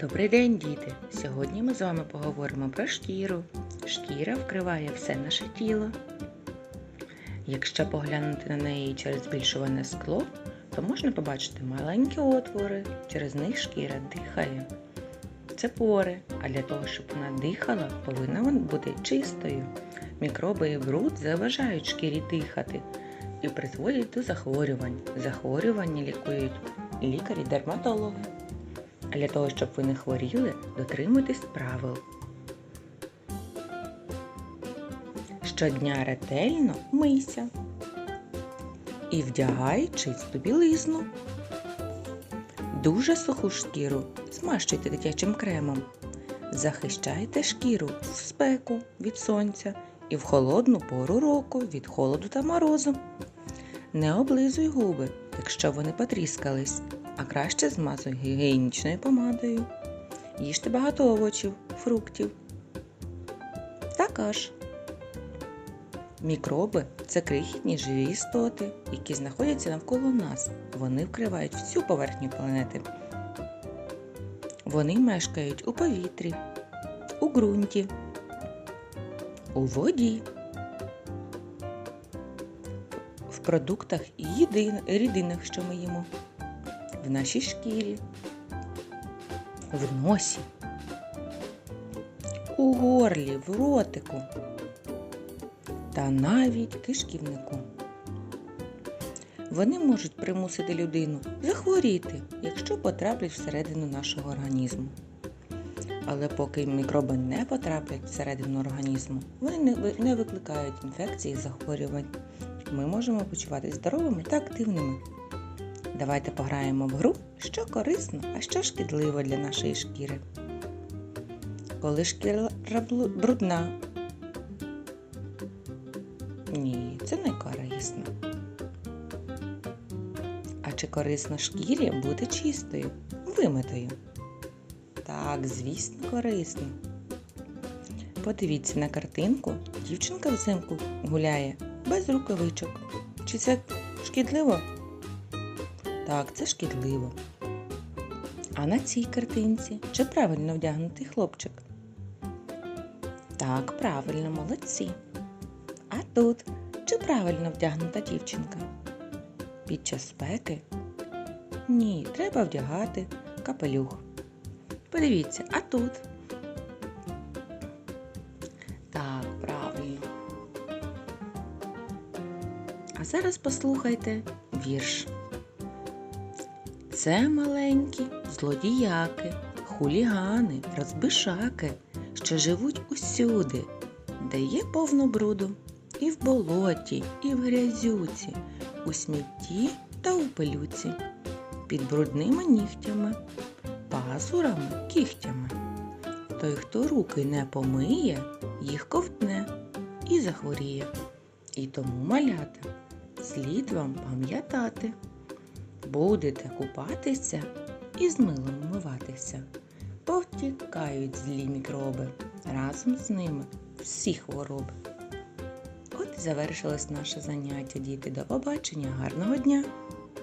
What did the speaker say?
Добрий день, діти! Сьогодні ми з вами поговоримо про шкіру. Шкіра вкриває все наше тіло. Якщо поглянути на неї через збільшуване скло, то можна побачити маленькі отвори, через них шкіра дихає. Це пори, а для того, щоб вона дихала, повинна вона бути чистою. Мікроби і бруд заважають шкірі дихати і призводять до захворювань. Захворювання лікують лікарі-дерматологи. А для того, щоб ви не хворіли, дотримуйтесь правил. Щодня ретельно мийся і вдягай чисту білизну. Дуже суху шкіру змащуйте дитячим кремом. Захищайте шкіру в спеку від сонця і в холодну пору року від холоду та морозу. Не облизуй губи, якщо вони потріскались, а краще змазуй гігієнічною помадою. Їжте багато овочів, фруктів. Також мікроби це крихітні живі істоти, які знаходяться навколо нас. Вони вкривають всю поверхню планети. Вони мешкають у повітрі, у ґрунті, у воді, в продуктах і рідинах, що ми їмо, в нашій шкірі, в носі, у горлі, в ротику та навіть кишківнику. Вони можуть примусити людину захворіти, якщо потраплять всередину нашого організму. Але поки мікроби не потраплять всередину організму, вони не викликають інфекцій і захворювань. Ми можемо почуватися здоровими та активними. Давайте пограємо в гру, що корисно, а що шкідливо для нашої шкіри. Коли шкіра брудна. Ні, це не корисно. А чи корисно шкірі бути чистою, вимитою? Так, звісно, корисно. Подивіться на картинку. Дівчинка взимку гуляє без рукавичок. Чи це шкідливо? Так, це шкідливо. А на цій картинці чи правильно вдягнутий хлопчик? Так, правильно, молодці. А тут чи правильно вдягнута дівчинка? Під час спеки? Ні, треба вдягати капелюх. Подивіться, а тут? Так, правильно. А зараз послухайте вірш. Це маленькі злодіяки, хулігани, розбишаки, що живуть усюди, де є повно бруду, і в болоті, і в грязюці, у смітті та у пилюці, під брудними нігтями, пазурами, кігтями. Той, хто руки не помиє, їх ковтне і захворіє. І тому малята, слід вам пам'ятати. Будете купатися і з милом вмиватися. Повтікають злі мікроби, разом з ними всі хвороби. От і завершилось наше заняття, діти. До побачення, гарного дня!